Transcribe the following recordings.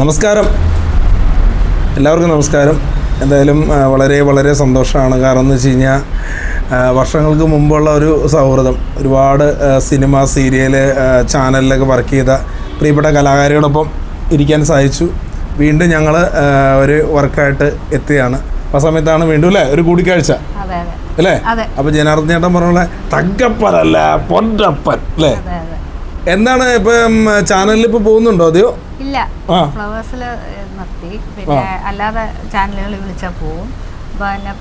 നമസ്കാരം. എല്ലാവർക്കും നമസ്കാരം. എന്തായാലും വളരെ വളരെ സന്തോഷമാണ്. കാരണം എന്ന് വെച്ച് കഴിഞ്ഞാൽ വർഷങ്ങൾക്ക് മുമ്പുള്ള ഒരു സൗഹൃദം. ഒരുപാട് സിനിമ സീരിയൽ ചാനലിലൊക്കെ വർക്ക് ചെയ്ത പ്രിയപ്പെട്ട കലാകാരികളൊപ്പം ഇരിക്കാൻ സാധിച്ചു. വീണ്ടും ഞങ്ങൾ ഒരു വർക്കായിട്ട് എത്തിയാണ്. ആ സമയത്താണ് വീണ്ടും അല്ലേ? ഒരു കൂടിക്കാഴ്ച. അല്ലേ? അപ്പൊ ജനാർദ്ദൻ ചേട്ടൻ പറഞ്ഞ തങ്കപ്പനല്ല പൊന്നപ്പൻ അല്ലേ? എന്താണ് ഇപ്പം ചാനലിൽ ഇപ്പൊ പോകുന്നുണ്ടോ അതെയോ? ഇല്ല. ഫ്ലവേഴ്സിൽ ഫ്ലവേഴ്സിൽ നിർത്തി. പിന്നെ അല്ലാതെ ചാനലുകളിൽ വിളിച്ചാൽ പോവും.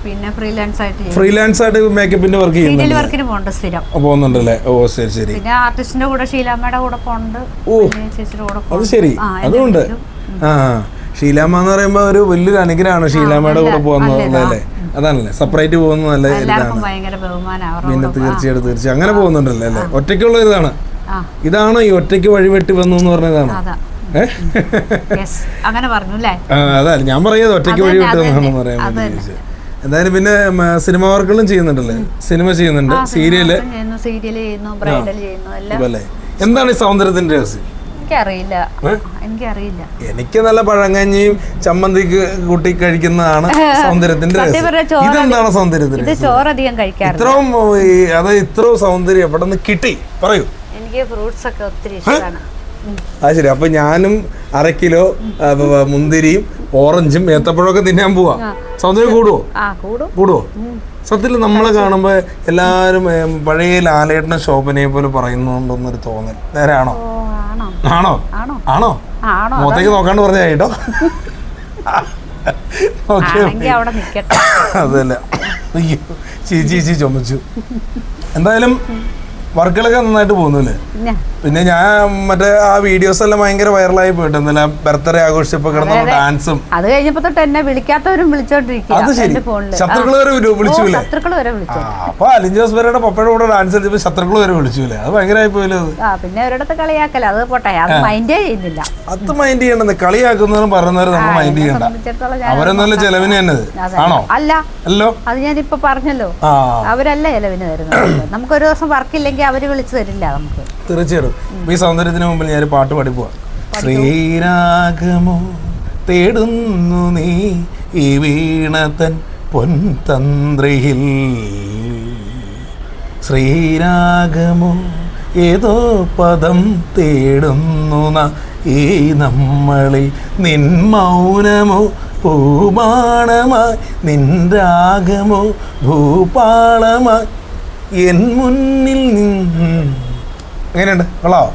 പിന്നെ ഫ്രീലാൻസ് ആയിട്ട് ഫ്രീലാൻസ് ആയിട്ട് മേക്കപ്പിന്റെ വർക്ക് ചെയ്യുന്നുണ്ട് വർക്കിന് പോകുന്നുണ്ട് സ്ഥിരം. പോകുന്നുണ്ടല്ലേ? ഓ ശരി ശരി. പിന്നെ ആർട്ടിസ്റ്റിന്റെ കൂടെ ശീലാമ്മയുടെ കൂടെ പോകുന്നുണ്ട് ഓ. ചേച്ചിയുടെ കൂടെ അത് ശരി. അതുകൊണ്ട് ആ ഷീലാമ്മ എന്ന് പറയുമ്പോൾ ഒരു വലിയൊരു അനുഗ്രഹമാണ് ഷീലാമ്മയുടെ കൂടെ പോകുന്നത് അല്ലേ? അതാണല്ലേ. സെപ്പറേറ്റ് പോകുന്നതല്ലേ പിന്നെ തീർച്ചയായിട്ടും തീർച്ചയായും അങ്ങനെ പോകുന്നുണ്ടല്ലേ അല്ലേ? ഒറ്റയ്ക്കുള്ള ഇതാണ് ഇതാണ് ഈ ഒറ്റയ്ക്ക് വഴിവെട്ടി വന്നു എന്ന് പറഞ്ഞതാണ്? അങ്ങനെ പറഞ്ഞു ഞാൻ പറയുന്നത് ഒറ്റയ്ക്ക് വഴിവെട്ടി വന്നാണെന്ന് പറയാൻ വേണ്ടി എന്തായാലും പിന്നെ സിനിമ വർക്കുകളും ചെയ്യുന്നുണ്ടല്ലേ? സിനിമ ചെയ്യുന്നുണ്ട്. സീരിയൽ? അല്ലേ എന്താണ് ഈ സൗന്ദര്യത്തിന്റെ രഹസ്യം? എനിക്കറിയില്ല. എനിക്കറിയില്ല. എനിക്ക് നല്ല പഴങ്കഞ്ഞിയും ചമ്മന്തിക്ക് കൂട്ടി കഴിക്കുന്നതാണ് സൗന്ദര്യത്തിന്റെ ഇതെന്താണ് സൗന്ദര്യത്തിന്റെ? ചോറധികം കഴിക്കാറ് ഇത്രയും അതായത് ഇത്രയും സൗന്ദര്യം എവിടെ നിന്ന് കിട്ടി? പറയൂ. എനിക്ക് ഫ്രൂട്ട്സ് ഒക്കെ ഒത്തിരി ഇഷ്ടമാണ് അത് ശരി. അപ്പൊ ഞാനും അര കിലോ മുന്തിരിയും ഓറഞ്ചും ഏത്തപ്പഴമൊക്കെ തിന്നാൻ പോവാ. സൗന്ദര്യം കൂടുവോ? കൂടുവോ? സത്യത്തിൽ നമ്മളെ കാണുമ്പോൾ എല്ലാവരും ഏം, പഴയ ലാലേട്ടനെ ശോഭനയെ പോലെ പറയുന്നുണ്ടെന്നൊരു തോന്നൽ. നേരാണോ? ആണോ? ആണോ? മുഖത്തേക്ക് നോക്കാണ്ട് പറഞ്ഞ കേട്ടോ. അതല്ലേ. അയ്യോ ചീച്ചി ചീച്ചി ചുമച്ചു. എന്തായാലും വർക്കുകളൊക്കെ നന്നായിട്ട് പോകുന്നില്ലേ? പിന്നെ പിന്നെ ഞാൻ മറ്റേ ആ വീഡിയോസ് എല്ലാം ഭയങ്കര വൈറലായി പോയിട്ട് ഇന്നലെ ബർത്ത്ഡേ ആഘോഷിച്ചപ്പോ കിടന്ന ഡാൻസും അത്. കഴിഞ്ഞപ്പോ തൊട്ട് എന്നെ വിളിക്കാത്തവരും വിളിച്ചോണ്ടിരിക്കും ശത്രുക്കൾ വരെ വിളി- വിളിച്ചുല്ലേ ശത്രുക്കൾ വരെ വിളിച്ചു. അപ്പൊ അലിൻ ജോസ് പപ്പയുടെ കൂടെ ഡാൻസ് കളിച്ചപ്പോ ശത്രുക്കൾ വരെ വിളിച്ചുല്ലേ അത് ഭയങ്കരമായി പോയല്ലോ പിന്നെ ഒരിടത്ത് കളിയാക്കല. അത് പോട്ടെ അത് മൈൻഡേ ചെയ്യുന്നില്ല. അത് മൈൻഡ് ചെയ്യണ്ടെന്ന് കളിയാക്കുന്നവരും പറയുന്നവരും നമ്മൾ മൈൻഡ് ചെയ്യണ്ട. അവരൊന്നല്ല ചെലവിന് തന്നെ ആണോ? അല്ല അല്ലോ? അത് ഞാനിപ്പോ പറഞ്ഞല്ലോ. അവരല്ല ചെലവിന് തരുന്നത്? നമുക്ക് ഒരു ദിവസം വർക്കില്ലെങ്കിൽ അവർ വിളിച്ചു തരില്ല നമുക്ക്. തീർച്ചയായിട്ടും. ഈ സൗന്ദര്യത്തിന് മുമ്പിൽ ഞാൻ പാട്ട് പാടി പോവാ. ശ്രീരാഗമോ തേടുന്നു നീ ഈ വീണതൻ പൊൻതന്ത്രിയിൽ. ശ്രീരാഗമോ ഏതോ പദം തേടുന്നു ഈ നമ്മളിൽ. നിൻ മൗനമോ പൂപാണമായി നിൻ രാഗമോ ഭൂപാളമായി എൻ മുന്നിൽ നിന്ന് എങ്ങനെയുണ്ട്? കൊള്ളാവോ?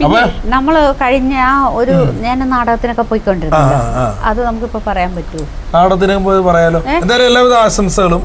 പിന്നെ നമ്മൾ കഴിഞ്ഞ ആ ഒരു ഞാൻ നാടകത്തിനൊക്കെ പോയിക്കൊണ്ടിരുന്നു അത് നമുക്കിപ്പോ പറയാൻ പറ്റുമോ നാടകത്തിനൊക്കെ പോയി പറയാലോ. എന്തായാലും എല്ലാവിധ ആശംസകളും.